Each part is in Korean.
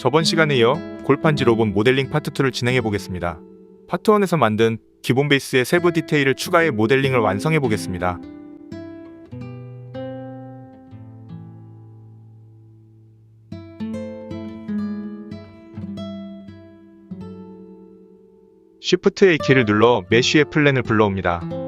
저번 시간에 이어 골판지 로봇 모델링 파트 2를 진행해 보겠습니다. 파트 1에서 만든 기본 베이스의 세부 디테일을 추가해 모델링을 완성해 보겠습니다. Shift A 키를 눌러 메쉬의 플랜을 불러옵니다.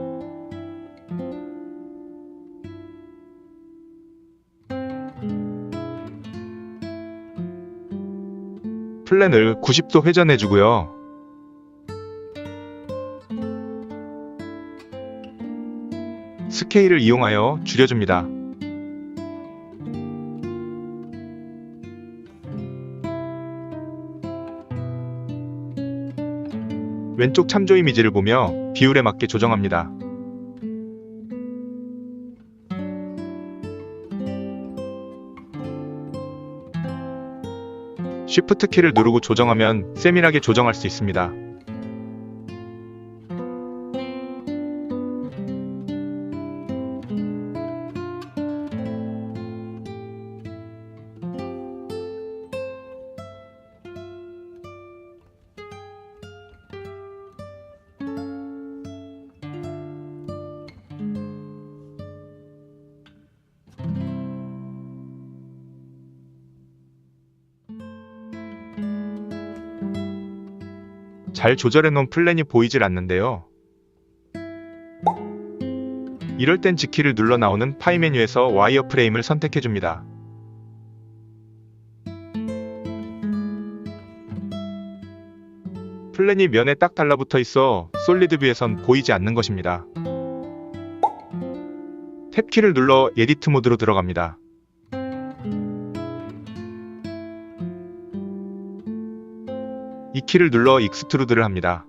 플랜을 90도 회전해주고요. 스케일을 이용하여 줄여줍니다. 왼쪽 참조 이미지를 보며 비율에 맞게 조정합니다. Shift 키를 누르고 조정하면 세밀하게 조정할 수 있습니다. 잘 조절해 놓은 플랜이 보이질 않는데요. 이럴 땐 G키를 눌러 나오는 파이 메뉴에서 와이어 프레임을 선택해 줍니다. 플랜이 면에 딱 달라붙어 있어 솔리드 뷰에선 보이지 않는 것입니다. 탭키를 눌러 에디트 모드로 들어갑니다. 키를 눌러 익스트루드를 합니다.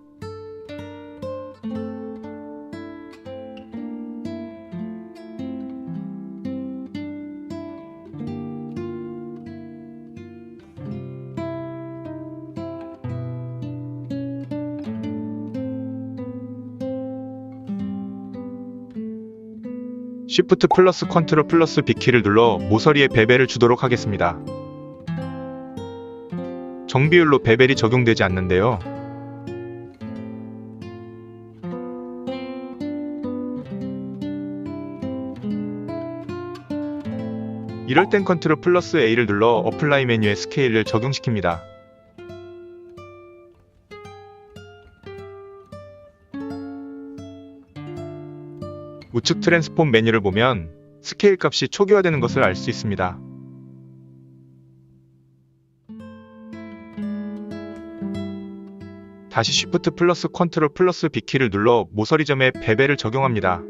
Shift 플러스 컨트롤 플러스 B키를 눌러 모서리에 베벨을 주도록 하겠습니다. 정비율로 베벨이 적용되지 않는데요. 이럴 땐 컨트롤 플러스 A를 눌러 어플라이 메뉴에 스케일을 적용시킵니다. 우측 트랜스폼 메뉴를 보면 스케일 값이 초기화되는 것을 알 수 있습니다. 다시 Shift 플러스 컨트롤 플러스 B키를 눌러 모서리점에 베벨을 적용합니다.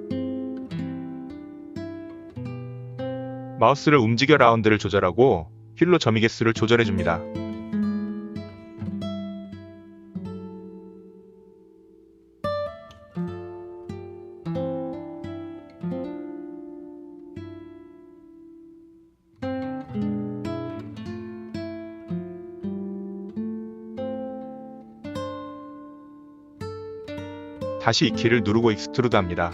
마우스를 움직여 라운드를 조절하고 휠로 점이 개수를 조절해줍니다. 다시 이 키를 누르고 익스트루드 합니다.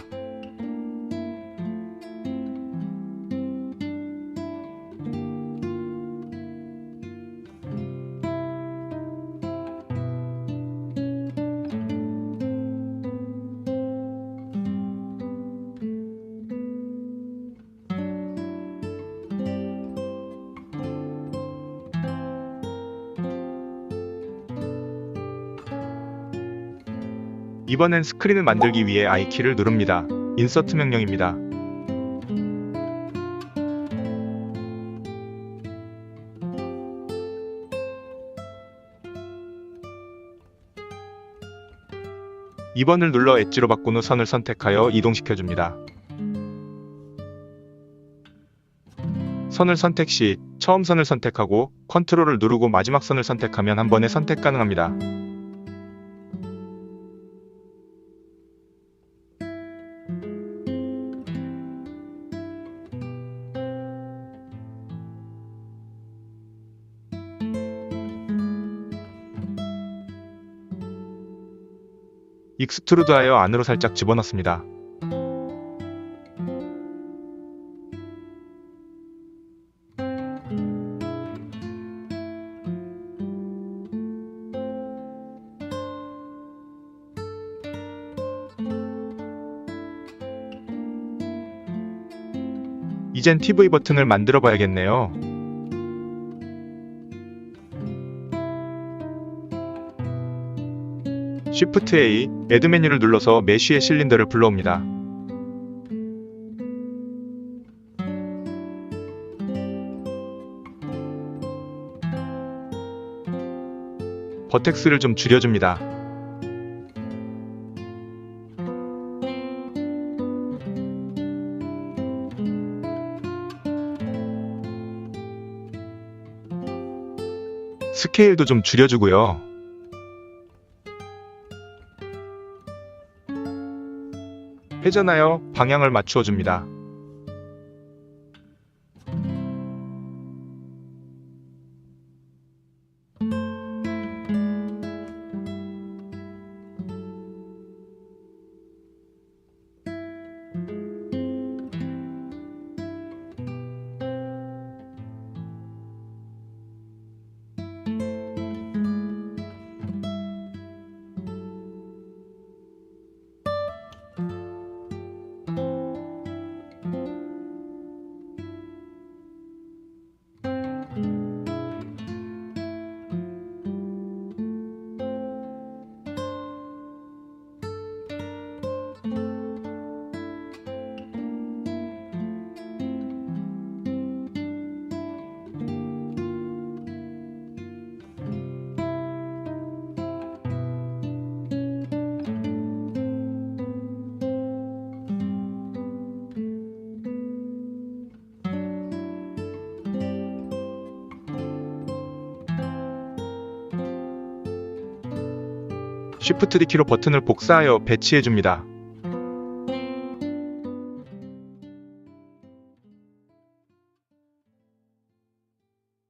이번엔 스크린을 만들기 위해 I키를 누릅니다. 인서트 명령입니다. (2번을) 눌러 엣지로 바꾼 후 선을 선택하여 이동시켜줍니다. 선을 선택 시 처음 선을 선택하고 컨트롤을 누르고 마지막 선을 선택하면 한 번에 선택 가능합니다. 익스트루드하여 안으로 살짝 집어넣습니다. 이젠 TV 버튼을 만들어 봐야겠네요. Shift A, 애드 메뉴를 눌러서 메쉬의 실린더를 불러옵니다. 버텍스를 좀 줄여줍니다. 스케일도 좀 줄여주고요. 회전하여 방향을 맞추어 줍니다. Shift D 키로 버튼을 복사하여 배치해 줍니다.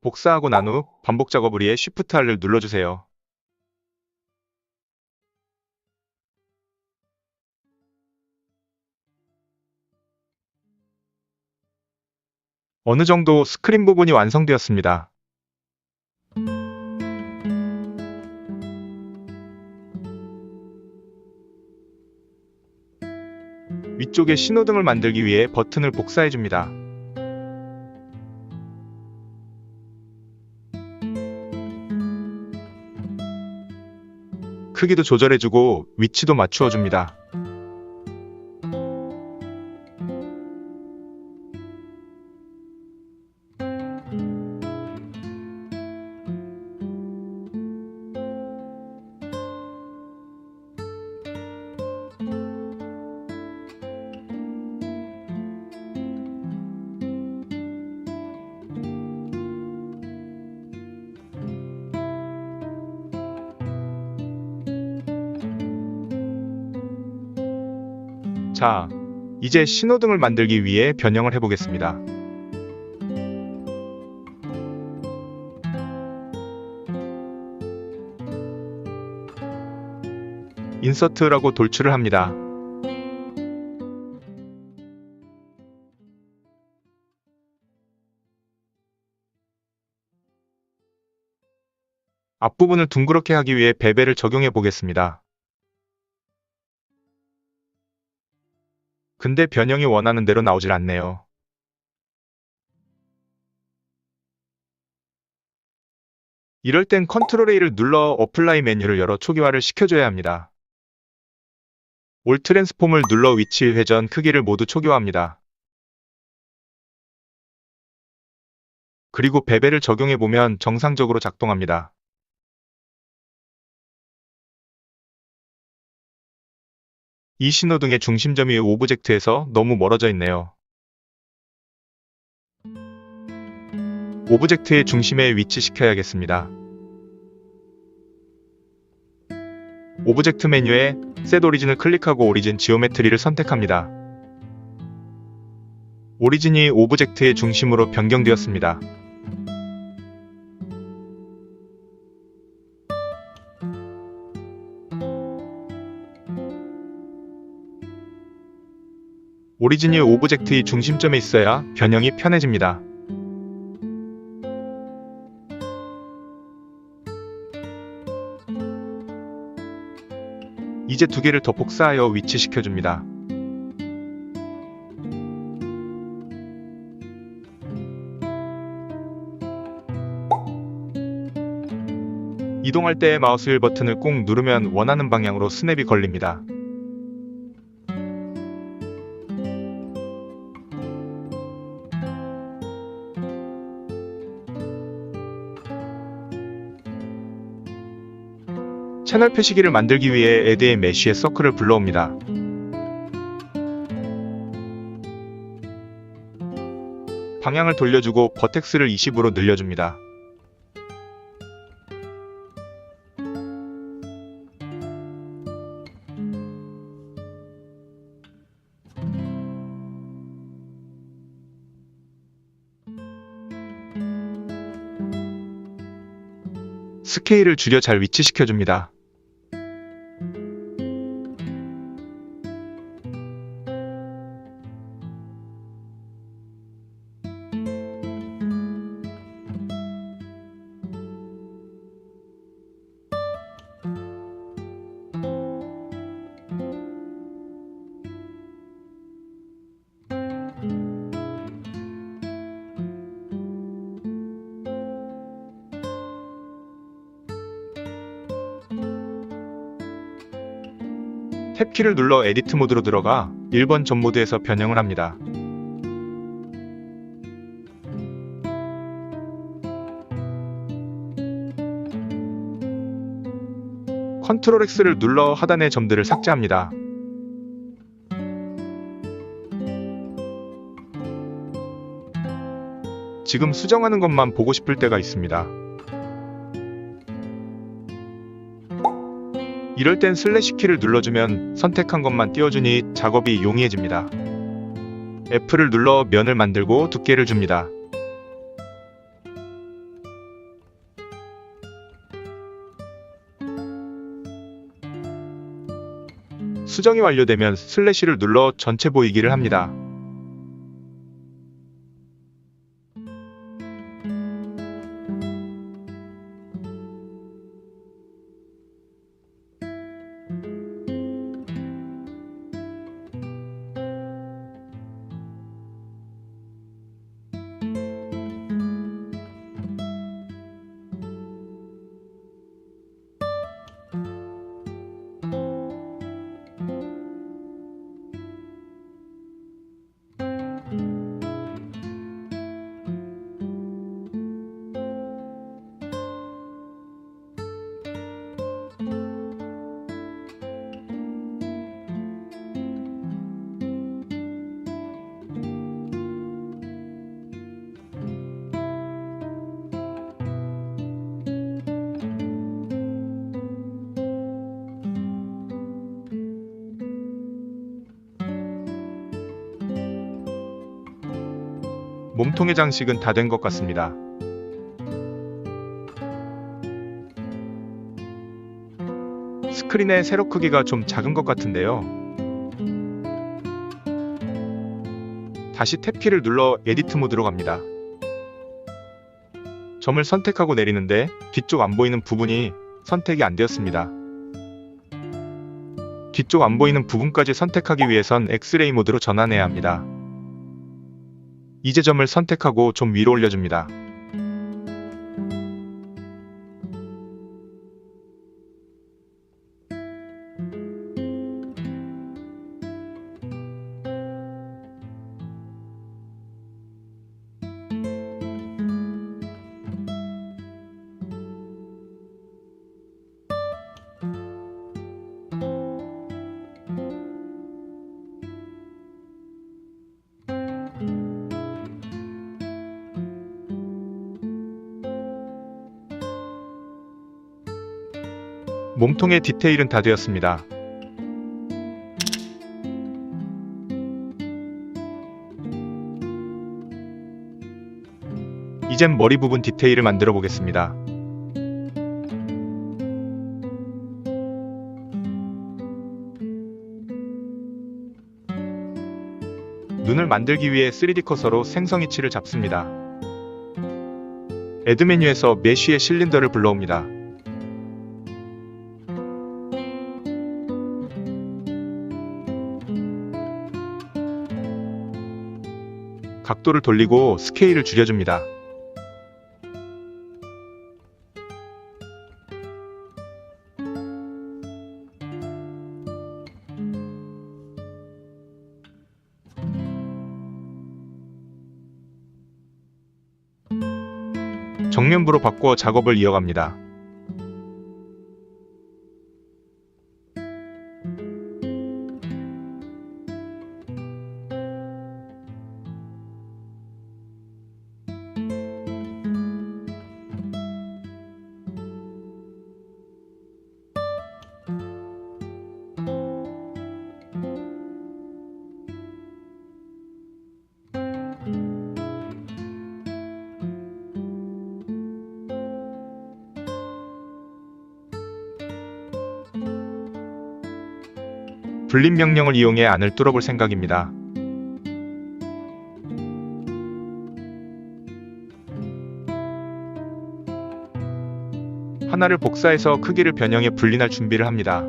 복사하고 난 후 반복 작업을 위해 Shift R을 눌러주세요. 어느 정도 스크린 부분이 완성되었습니다. 위쪽에 신호등을 만들기 위해 버튼을 복사해 줍니다. 크기도 조절해주고 위치도 맞추어 줍니다. 자, 이제 신호등을 만들기 위해 변형을 해보겠습니다. 인서트라고 돌출을 합니다. 앞부분을 둥그렇게 하기 위해 베벨을 적용해 보겠습니다. 근데 변형이 원하는 대로 나오질 않네요. 이럴 땐 컨트롤 A를 눌러 어플라이 메뉴를 열어 초기화를 시켜줘야 합니다. 올 트랜스폼을 눌러 위치, 회전, 크기를 모두 초기화합니다. 그리고 베벨을 적용해보면 정상적으로 작동합니다. 이 신호등의 중심점이 오브젝트에서 너무 멀어져 있네요. 오브젝트의 중심에 위치시켜야겠습니다. 오브젝트 메뉴에 Set 오리진을 클릭하고 오리진 지오메트리를 선택합니다. 오리진이 오브젝트의 중심으로 변경되었습니다. 오리지니의 오브젝트의 중심점에 있어야 변형이 편해집니다. 이제 두 개를 더 복사하여 위치시켜줍니다. 이동할 때 마우스 1 버튼을 꾹 누르면 원하는 방향으로 스냅이 걸립니다. 채널 표시기를 만들기 위해 에드의 메쉬의 서클을 불러옵니다. 방향을 돌려주고 버텍스를 20으로 늘려줍니다. 스케일을 줄여 잘 위치시켜줍니다. 탭키를 눌러 에디트 모드로 들어가 1번 전 모드에서 변형을 합니다. 컨트롤 X를 눌러 하단의 점들을 삭제합니다. 지금 수정하는 것만 보고 싶을 때가 있습니다. 이럴 땐 슬래시 키를 눌러주면 선택한 것만 띄워주니 작업이 용이해집니다. F를 눌러 면을 만들고 두께를 줍니다. 수정이 완료되면 슬래시를 눌러 전체 보이기를 합니다. 몸통의 장식은 다 된 것 같습니다. 스크린의 세로 크기가 좀 작은 것 같은데요. 다시 탭키를 눌러 에디트 모드로 갑니다. 점을 선택하고 내리는데 뒤쪽 안 보이는 부분이 선택이 안 되었습니다. 뒤쪽 안 보이는 부분까지 선택하기 위해선 엑스레이 모드로 전환해야 합니다. 이제 점을 선택하고 좀 위로 올려줍니다. 몸통의 디테일은 다 되었습니다. 이젠 머리 부분 디테일을 만들어 보겠습니다. 눈을 만들기 위해 3D 커서로 생성 위치를 잡습니다. 애드 메뉴에서 메쉬의 실린더를 불러옵니다. 각도를 돌리고 스케일을 줄여줍니다. 정면부로 바꿔 작업을 이어갑니다. 불림 명령을 이용해 안을 뚫어볼 생각입니다. 하나를 복사해서 크기를 변형해 분리할 준비를 합니다.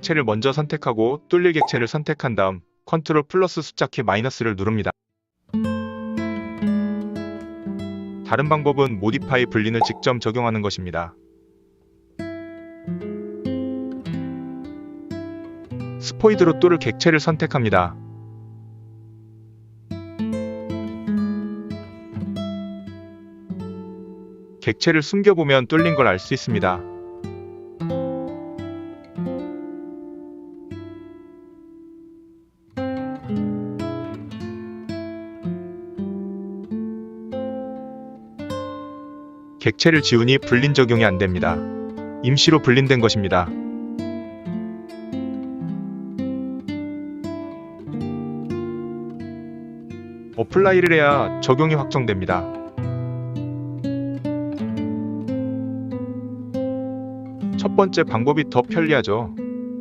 객체를 먼저 선택하고 뚫릴 객체를 선택한 다음 컨트롤 플러스 숫자키 마이너스를 누릅니다. 다른 방법은 모디파이 분린을 직접 적용하는 것입니다. 스포이드로 뚫을 객체를 선택합니다. 객체를 숨겨보면 뚫린 걸 알 수 있습니다. 객체를 지우니 불린 적용이 안 됩니다. 임시로 불린된 것입니다. 어플라이를 해야 적용이 확정됩니다. 첫 번째 방법이 더 편리하죠.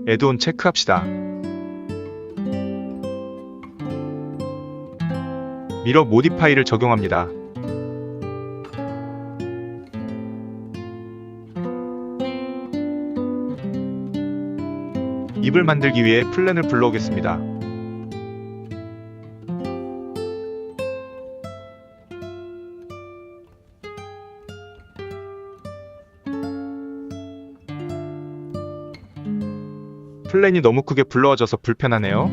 애드온 체크합시다. 미러 모디파이를 적용합니다. 입을 만들기 위해 플랜을 불러오겠습니다. 플랜이 너무 크게 불러와져서 불편하네요.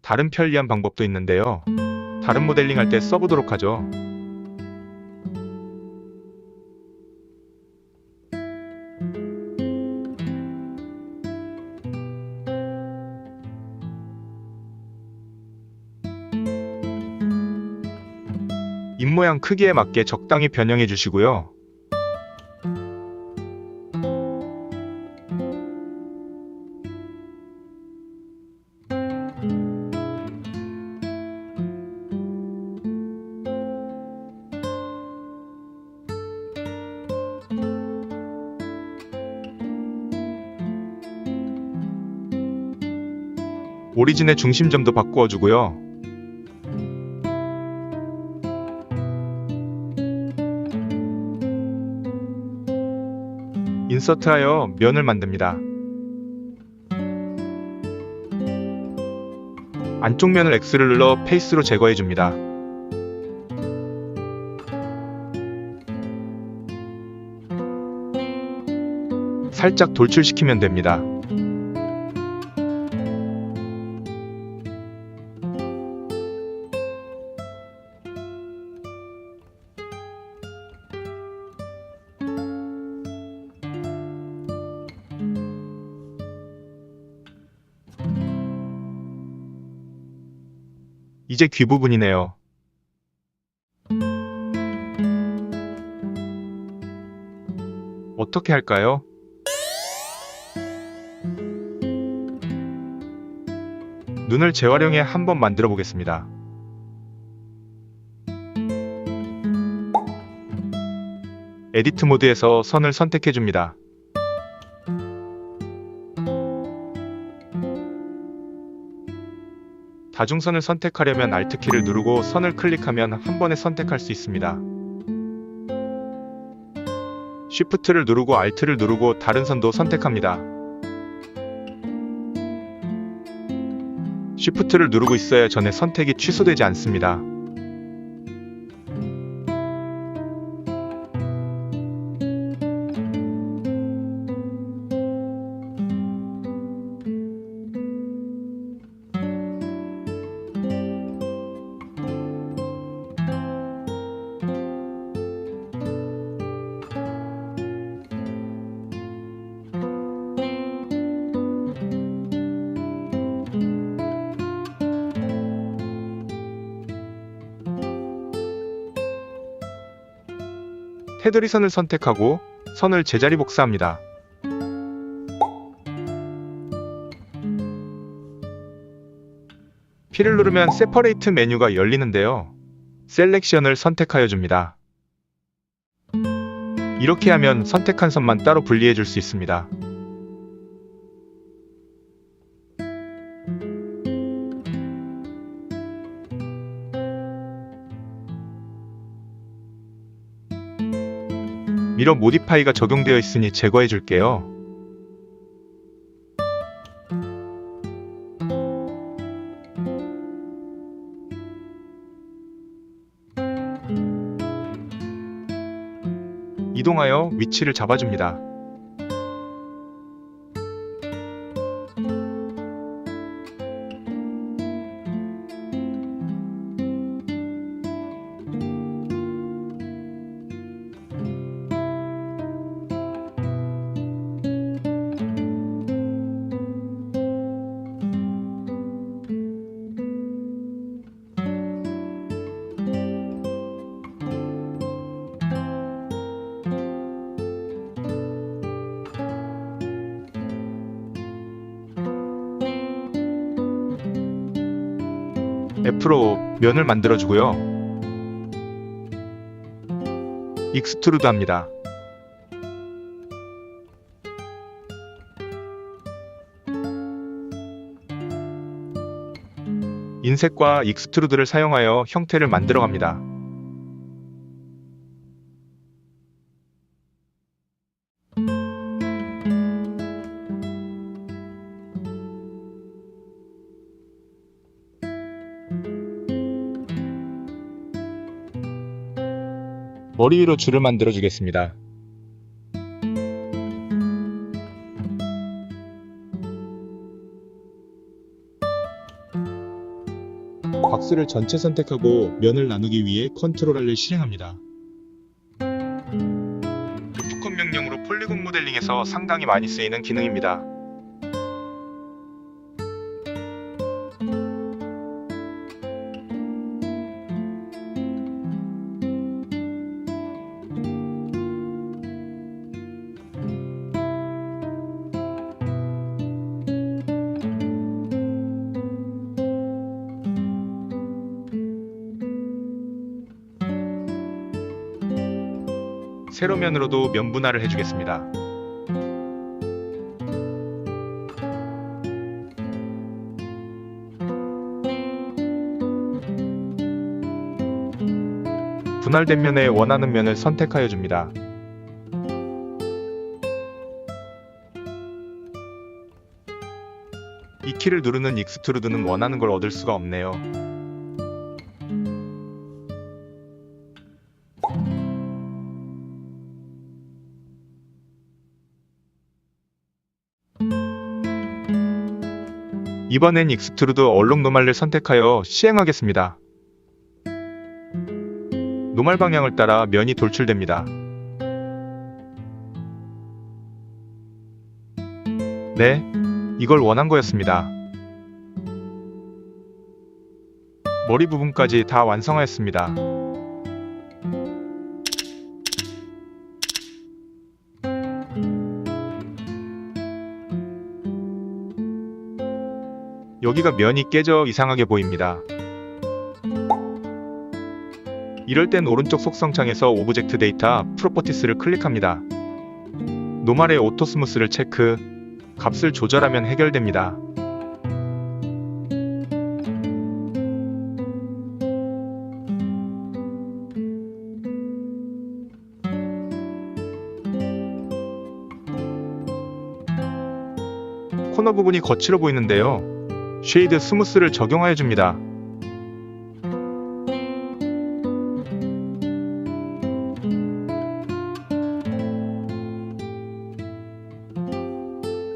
다른 편리한 방법도 있는데요. 다른 모델링 할 때 써보도록 하죠. 입모양 크기에 맞게 적당히 변형해 주시고요. 오리진의 중심점도 바꾸어 주고요. 인서트하여 면을 만듭니다. 안쪽 면을 X를 눌러 페이스로 제거해 줍니다. 살짝 돌출시키면 됩니다. 이제 귀 부분이네요. 어떻게 할까요? 눈을 재활용해 한번 만들어 보겠습니다. 에디트 모드에서 선을 선택해 줍니다. 다중선을 선택하려면 Alt키를 누르고 선을 클릭하면 한 번에 선택할 수 있습니다. Shift를 누르고 Alt를 누르고 다른 선도 선택합니다. Shift를 누르고 있어야 전에 선택이 취소되지 않습니다. 테두리 선을 선택하고 선을 제자리 복사합니다. P를 누르면 세퍼레이트 메뉴가 열리는데요. 셀렉션을 선택하여 줍니다. 이렇게 하면 선택한 선만 따로 분리해 줄 수 있습니다. 미러 모디파이가 적용되어 있으니 제거해 줄게요. 이동하여 위치를 잡아줍니다. F로 면을 만들어주고요. 익스트루드 합니다. 인색과 익스트루드를 사용하여 형태를 만들어 갑니다. 머리 위로 줄을 만들어 주겠습니다. 곽수를 전체 선택하고 면을 나누기 위해 컨트롤R을 실행합니다. 루프컷 명령으로 폴리곤 모델링에서 상당히 많이 쓰이는 기능입니다. 세로면으로도 면 분할을 해주겠습니다. 분할된 면에 원하는 면을 선택하여 줍니다. 이 키를 누르는 익스트루드는 원하는 걸 얻을 수가 없네요. 이번엔 익스트루드 얼룩 노말을 선택하여 시행하겠습니다. 노말 방향을 따라 면이 돌출됩니다. 네, 이걸 원한 거였습니다. 머리 부분까지 다 완성하였습니다. 여기가 면이 깨져 이상하게 보입니다. 이럴 땐 오른쪽 속성창에서 오브젝트 데이터 프로퍼티스를 클릭합니다. 노말의 오토 스무스를 체크, 값을 조절하면 해결됩니다. 코너 부분이 거칠어 보이는데요. 쉐이드 스무스를 적용하여 줍니다.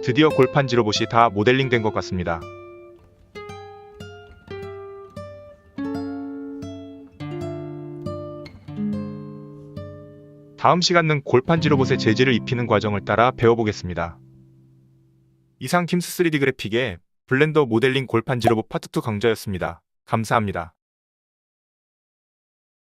드디어 골판지 로봇이 다 모델링 된 것 같습니다. 다음 시간은 골판지 로봇의 재질을 입히는 과정을 따라 배워보겠습니다. 이상 킴스 3D 그래픽의 블렌더 모델링 골판지 로봇 파트 2 강좌였습니다. 감사합니다.